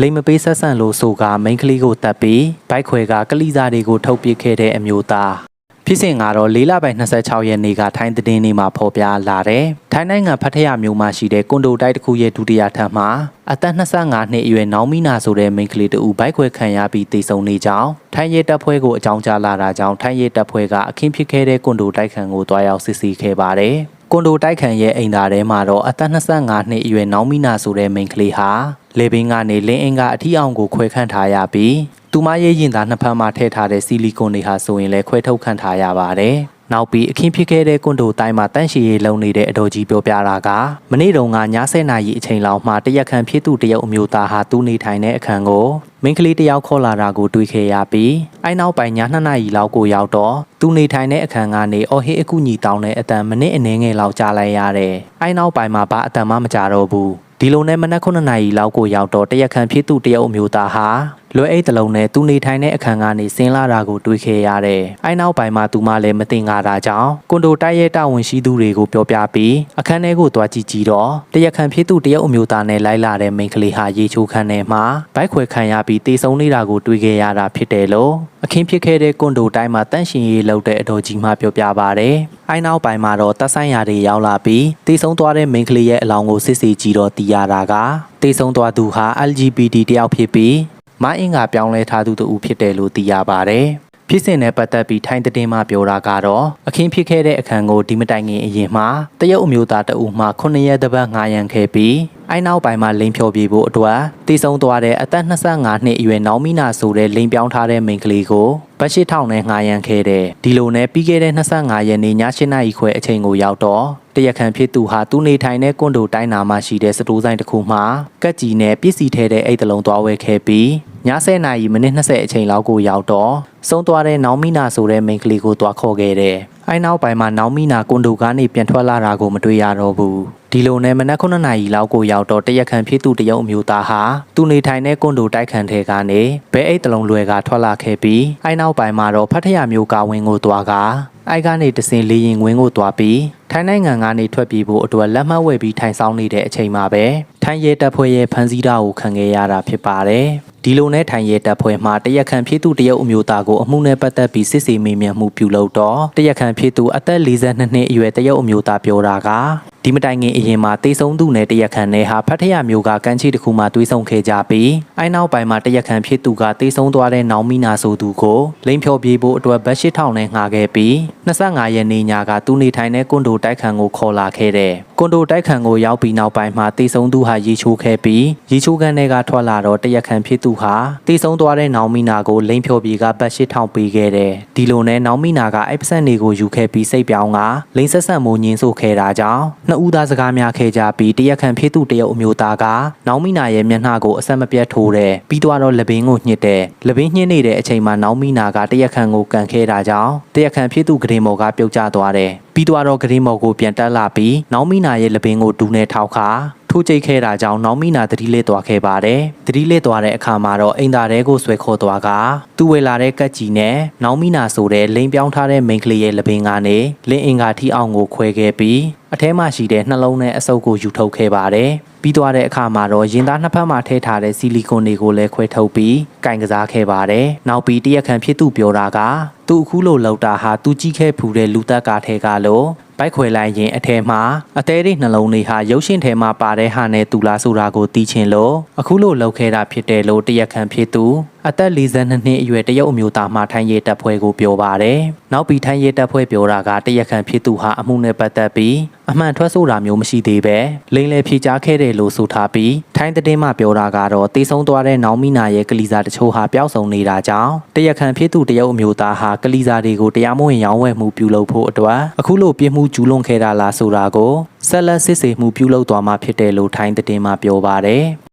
လိမ်မပေးဆက်ဆန့်လို့ဆိုကမိန်းကလေးကိုတပ်ပြီးဘိုက်ခွဲကကလိစားတွေကိုထုတ်ပစ်ခဲ့တဲ့အမျိုးသားဖြစ်စဉ်ကတော့၄လပိုင်း26ရက်နေ့ကထိုင်းသတင်းတွေမှာဖော်ပြလာတယ်။ထိုင်းနိုင်ငံဖတ်ထရမြို့မှာရှိတဲ့ကွန်ဒိုတိုက်တစ်ခုရဲ့ဒုတိယထပ်မှာအသက်25နှစ်အရွယ်နောင်မီနာဆိုတဲ့မိန်းကလေးတူဘိုက်ခွဲခံရပြီးတေဆုံနေကြောင်းထိုင်းရဲတပ်ဖွဲ့ကိုအကြောင်းကြားလာတာကြောင့်ထိုင်းရဲတပ်ဖွဲ့ကအခင်းဖြစ်ခဲ့တဲ့ကွန်ဒိုတိုက်ခန်းကိုတွားရောက်စစ်ဆေးခဲ့ပါတယ်။ကွန်ဒိုတိုက်ခန်ရဲ့အိမ်သားထဲမှာတော့အသက်25နှစ်အရွယ်နောင်မီနာဆိုတဲ့မိန်းကလေးဟာ လေဘင်းကနေလင်းအင်ကအထီအောင်ကိုခွဲခန့်ထားရပြီးသူမရဲ့ရင်သားနှစ်ဖက်မှာထည့်ထားတဲ့ဆီလီကွန်တွေဟာဆိုရင်လည်းခွဲထုတ်ခန့်ထားရပါတယ်။နောက်ပြီးအခင်းဖြစ်ခဲ့တဲ့ကွန်ဒိုတိုင်းမှာတန့်ရှည်ရေးလုံနေတဲ့အတော်ကြီးပြောပြတာကမနေ့တုန်းကည7:00နာရီအချိန်လောက်မှတရက်ခန့်ဖြစ်သူတရုတ်အမျိုးသားဟာသူနေထိုင်တဲ့အခန်းကိုမိန်းကလေးတယောက်ခေါ်လာတာကိုတွေ့ခဲ့ရပြီးအဲနောက်ပိုင်းည2နာရီလောက်ကိုရောက်တော့သူနေထိုင်တဲ့အခန်းကနေအော်ဟစ်အကူညီတောင်းတဲ့အတန်မိနစ်အနည်းငယ်လောက်ကြာလိုက်ရတယ်။အဲနောက်ပိုင်းမှာဘာအတန်မှမကြတော့ဘူး။ ဒီလိုနဲ့မနက်9နာရီလောက်ကိုရောက်တော့တရက်ခန့်ဖြစ်သူတရုတ်အမျိုးသားဟာ လွယ်အိတ်တစ်လုံးနဲ့သူနေထိုင်တဲ့အခန်းကနေဆင်းလာတာကိုတွေ့ခဲ့ရတယ်။အဲနောက်ပိုင်းမှာသူမလည်းမသိငါတာကြောင့်ကွန်ဒိုတိုက်ရဲတာဝန်ရှိသူတွေကိုပြောပြပြီးအခန်းထဲကိုသွားကြည့်ကြည့်တော့တရက်ခန့်ဖြစ်သူတရုတ်အမျိုးသားနဲ့လိုက်လာတဲ့မိန်းကလေးဟာရေချိုးခန်းထဲမှာဘိုက်ခွဲခံရပြီးတေဆုံးနေတာကိုတွေ့ခဲ့ရတာဖြစ်တယ်လို့အခင်းဖြစ်ခဲ့တဲ့ကွန်ဒိုတိုင်းမှာတန့်ရှင်ရေးလုပ်တဲ့အတော်ကြီးမှပြောပြပါဗျ။အဲနောက်ပိုင်းမှာတော့တပ်ဆိုင်ရာတွေရောက်လာပြီးတေဆုံးသွားတဲ့မိန်းကလေးရဲ့အလောင်းကိုစစ်ဆေးကြည့်တော့သိရတာကတေဆုံးသွားသူဟာ LGBT တယောက်ဖြစ်ပြီး မအင်္ဂါပြောင်းလဲထားသူတူဖြစ်တယ်လို့သိရပါတယ်။ဖြစ်စဉ်နဲ့ပတ်သက်ပြီးထိုင်းသတင်းမှပြောတာကတော့အခင်းဖြစ်ခဲ့တဲ့အခန်းကိုဒီမတိုင်ခင်အရင်မှာတရုတ်အမျိုးသားတအူမှ9ရက်တပတ်ငားရန်ခဲ့ပြီးအဲနောက်ပိုင်းမှာလိန်ဖြော်ပြေဖို့အတွက်တည်ဆုံသွားတဲ့အသက်25နှစ်အရွယ်နောင်မီနာဆိုတဲ့လိန်ပြောင်းထားတဲ့မိန်းကလေးကိုဗတ်ရှိထောင်နဲ့ငားရန်ခဲ့တဲ့ဒီလိုနဲ့ပြီးခဲ့တဲ့25ရက်နေ့ည7:00နာရီခွဲအချိန်ကိုရောက်တော့တရက်ခန့်ဖြစ်သူဟာသူနေထိုင်တဲ့ကွန်ဒိုတိုင်းနာမှာရှိတဲ့စတိုးဆိုင်တစ်ခုမှာကက်ကြီးနဲ့ပစ္စည်းထဲတဲ့အိတ်တလုံးသွားဝယ်ခဲ့ပြီး ည10:00နာရီမိနစ်20အချိန်လောက်ကိုရောက်တော့ဆုံးသွားတဲ့နောင်မီနာဆိုတဲ့မိန်းကလေးကိုတွားခေါ်ခဲ့တယ်။အဲနောက်ပိုင်းမှာနောင်မီနာကွန်ဒိုကနေပြန်ထွက်လာတာကိုမတွေ့ရတော့ဘူး။ ဒီလိုနဲ့မနက်9နာရီလောက်ကိုရောက်တော့တရက်ခန့်ဖြစ်သူတရုတ်အမျိုးသားဟာသူနေထိုင်တဲ့ကွန်ဒိုတိုက်ခန်းထဲကနေဘဲအိတ်တလုံးလွယ်ကထွက်လာခဲ့ပြီးအဲနောက်ပိုင်းမှာတော့ဖတ်ထရမျိုးကဝင်းကိုတွားကအိုက်ကနေတစင်လေးရင်ဝင်းကိုတွားပြီးထိုင်းနိုင်ငံကနေထွက်ပြေးဖို့အတွက်လက်မှတ်ဝယ်ပြီးထိုင်ဆောင်နေတဲ့အချိန်မှာပဲထိုင်းရဲတပ်ဖွဲ့ရဲ့ဖမ်းဆီးတာကိုခံခဲ့ရတာဖြစ်ပါတယ်။ဒီလိုနဲ့ထိုင်ရဲတပ်ဖွဲ့မှတရက်ခန့်ဖြစ်သူတရုတ်အမျိုးသားကိုအမှုနဲ့ပတ်သက်ပြီးစစ်ဆေးမေးမြန်းမှုပြုလုပ်တော့တရက်ခန့်ဖြစ်သူအသက်42နှစ်အရွယ်တရုတ်အမျိုးသားပြောတာက ဒီမတိုင်ခင်အရင်မှာတေဆုံးသူနဲ့တရက်ခန့်နဲ့ဟာဖတ်ထရမျိုးကကန်းချီတစ်ခုမှတွေးဆုံခဲ့ကြပြီးအဲနောက်ပိုင်းမှာတရက်ခန့်ဖြစ်သူကတေဆုံးသွားတဲ့နောင်မီနာဆိုသူကိုလိန်ဖြော်ပြေးဖို့အတွက်ဘတ်ရှစ်ထောင်နဲ့ငှာခဲ့ပြီး25ရက်နေ့ညကသူနေထိုင်တဲ့ကွန်ဒိုတိုက်ခန်းကိုခေါ်လာခဲ့တဲ့ကွန်ဒိုတိုက်ခန်းကိုရောက်ပြီးနောက်ပိုင်းမှာတေဆုံးသူဟာရေချိုးခဲ့ပြီးရေချိုးခန်းထဲကထွက်လာတော့တရက်ခန့်ဖြစ်သူဟာတေဆုံးသွားတဲ့နောင်မီနာကိုလိန်ဖြော်ပြေးကဘတ်ရှစ်ထောင်ပေးခဲ့တယ်ဒီလိုနဲ့နောင်မီနာကအိပ်ပစံတွေကိုယူခဲ့ပြီးစိတ်ပြောင်းကလိန်ဆက်ဆက်မိုးညင်းဆိုခဲ့တာကြောင့်နှစ်ဦးသားစကားများခဲ့ကြပြီးတရက်ခန့်ဖြစ်သူတရုတ်အမျိုးသားကနောင်မီနာရဲ့မျက်နှာကိုအဆက်မပြတ်ထိုးတယ်ပြီးတော့လပင်းကိုညှစ်တယ်လပင်းညှစ်နေတဲ့အချိန်မှာနောင်မီနာကတရက်ခန့်ကိုကန်ခဲ့တာကြောင့်တရက်ခန့်ဖြစ်သူဂရင်မော်ကပြုတ်ကျသွားတယ်ပြီးတော့ဂရင်မော်ကိုပြန်တက်လာပြီးနောင်မီနာရဲ့လပင်းကိုဒူးနဲ့ထောက်ခါ ထိုးကြိတ်ခဲ့တာကြောင့်နောင်မီနာတတိလေးသွားခဲ့ပါတယ်။တတိလေးသွားတဲ့အခါမှာတော့အိမ်သားတဲကိုဆွဲခေါ်သွားကသူ့ဝေလာတဲ့ကက်ကြီးနဲ့နောင်မီနာဆိုတဲ့လိန်ပြောင်းထားတဲ့မိန်းကလေးရဲ့လပင်ကနေလင်းအင်္ဂါထီအောင်ကိုခွဲခဲ့ပြီးအထဲမှာရှိတဲ့နှလုံးနဲ့အဆုပ်ကိုယူထုတ်ခဲ့ပါတယ်။ပြီးသွားတဲ့အခါမှာတော့ရင်သားနှစ်ဖက်မှာထည့်ထားတဲ့ဆီလီကွန်တွေကိုလည်းခွဲထုတ်ပြီးကင်ကစားခဲ့ပါတယ်။နောက်ပြီးတရက်ခန့်ဖြစ်သူပြောတာကသူအခုလိုလောက်တာဟာသူကြီးခဲ့ဖူတဲ့လူသက်ကားထဲကလို့ ဘိုက်ခွဲလိုက်ရင်အထဲမှာအသေးလေးနှလုံးလေးဟာရုပ်ရှင်ထဲမှာပါတဲ့ဟာနဲ့တူလားဆိုတာကိုသိချင်လို့အခုလိုလောက်ခဲ့တာဖြစ်တယ်လို့တရက်ခန့်ဖြစ်သူ အသက်42နှစ်အရွယ်တရုတ်အမျိုးသားမှထိုင်းရဲတပ်ဖွဲ့ကိုပြောပါတယ်။နောက်ပြီးထိုင်းရဲတပ်ဖွဲ့ပြောတာကတရက်ခန့်ဖြစ်သူဟာအမှုနဲ့ပတ်သက်ပြီးအမှန်ထွက်ဆိုတာမျိုးမရှိသေးပဲလိမ့်လေဖြေချခဲ့တယ်လို့ဆိုထားပြီးထိုင်းသတင်းမှပြောတာကတော့တေဆုံးသွားတဲ့နောင်မီနာရဲ့ကလီစာတချို့ဟာပျောက်ဆုံးနေတာကြောင့်တရက်ခန့်ဖြစ်သူတရုတ်အမျိုးသားဟာကလီစာတွေကိုတရားမဝင်ရောင်းဝယ်မှုပြုလုပ်ဖို့အတွက်အခုလိုပြစ်မှုကျူးလွန်ခဲ့တာလားဆိုတာကိုဆက်လက်စစ်ဆေးမှုပြုလုပ်သွားမှာဖြစ်တယ်လို့ထိုင်းသတင်းမှပြောပါတယ်။